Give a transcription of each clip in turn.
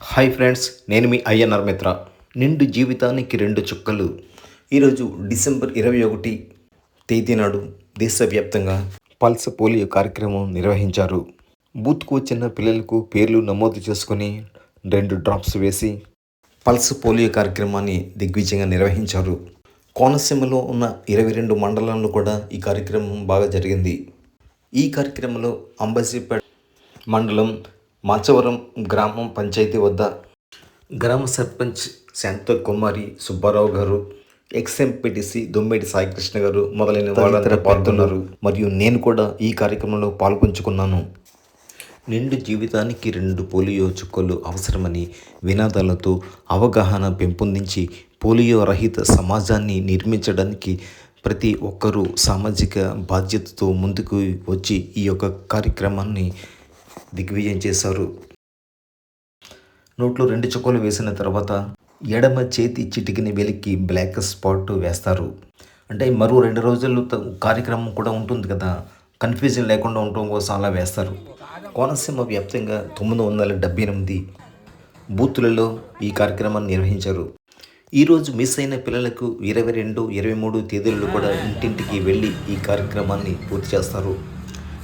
Hi friends నేను మీ అయ్య నర్మిత్ర నిండు జీవితానికి రెండు చుక్కలు. ఈరోజు డిసెంబర్ ఇరవై ఒకటి తేదీ నాడు దేశవ్యాప్తంగా పల్స్ పోలియో కార్యక్రమం నిర్వహించారు. బూత్కు వచ్చిన పిల్లలకు పేర్లు నమోదు చేసుకొని రెండు డ్రాప్స్ వేసి పల్స్ పోలియో కార్యక్రమాన్ని దిగ్విజయంగా నిర్వహించారు. కోనసీమలో ఉన్న ఇరవై రెండు మండలాల్లో కూడా ఈ కార్యక్రమం బాగా జరిగింది. ఈ కార్యక్రమంలో అంబసీపేట మండలం మాచవరం గ్రామం పంచాయతీ వద్ద గ్రామ సర్పంచ్ శాంత కుమారి సుబ్బారావు గారు ఎక్స్ఎంపీటీసీ దొమ్మిడి సాయికృష్ణ గారు మొదలైన వాళ్ళందరూ పాల్గొన్నారు. మరియు నేను కూడా ఈ కార్యక్రమంలో పాల్పంచుకున్నాను. నిండు జీవితానికి రెండు పోలియో చుక్కలు అవసరమని వినాదాలతో అవగాహన పెంపొందించి పోలియో రహిత సమాజాన్ని నిర్మించడానికి ప్రతి ఒక్కరూ సామాజిక బాధ్యతతో ముందుకు వచ్చి ఈ యొక్క కార్యక్రమాన్ని దిగ్విజయం చేశారు. నోట్లో రెండు చుక్కలు వేసిన తర్వాత ఎడమ చేతి చిటికిని వెలికి బ్లాక్ స్పాట్ వేస్తారు. అంటే మరో రెండు రోజులు కార్యక్రమం కూడా ఉంటుంది కదా. కన్ఫ్యూజన్ లేకుండా ఉండటం కోసం అలా వేస్తారు. కోనసీమ వ్యాప్తంగా తొమ్మిది వందల డెబ్బై ఎనిమిది బూతులలో ఈ కార్యక్రమాన్ని నిర్వహించారు. ఈరోజు మిస్ అయిన పిల్లలకు ఇరవై రెండు ఇరవై మూడు తేదీలలో కూడా ఇంటింటికి వెళ్ళి ఈ కార్యక్రమాన్ని పూర్తి చేస్తారు.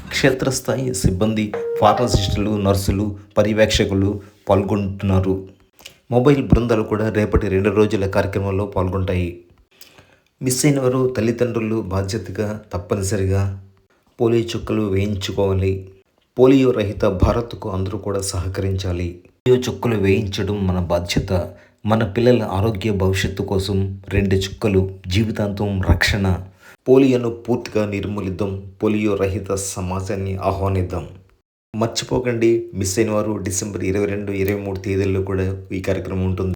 క్షేత్రస్థాయి సిబ్బంది ఫార్మసిస్టులు నర్సులు పర్యవేక్షకులు పాల్గొంటున్నారు. మొబైల్ బృందాలు కూడా రేపటి రెండు రోజుల కార్యక్రమంలో పాల్గొంటాయి. మిస్ అయిన వారు తల్లిదండ్రులు బాధ్యతగా తప్పనిసరిగా పోలియో చుక్కలు వేయించుకోవాలి. పోలియో రహిత భారత్కు అందరూ కూడా సహకరించాలి. పోలియో చుక్కలు వేయించడం మన బాధ్యత. మన పిల్లల ఆరోగ్య భవిష్యత్తు కోసం రెండు చుక్కలు జీవితాంతం రక్షణ. పోలియోను పూర్తిగా నిర్మూలిద్దాం. పోలియో రహిత సమాజాన్ని ఆహ్వానిద్దాం. మర్చిపోకండి. మిస్ అయిన వారు డిసెంబర్ ఇరవై రెండు ఇరవై మూడు తేదీల్లో కూడా ఈ కార్యక్రమం ఉంటుంది.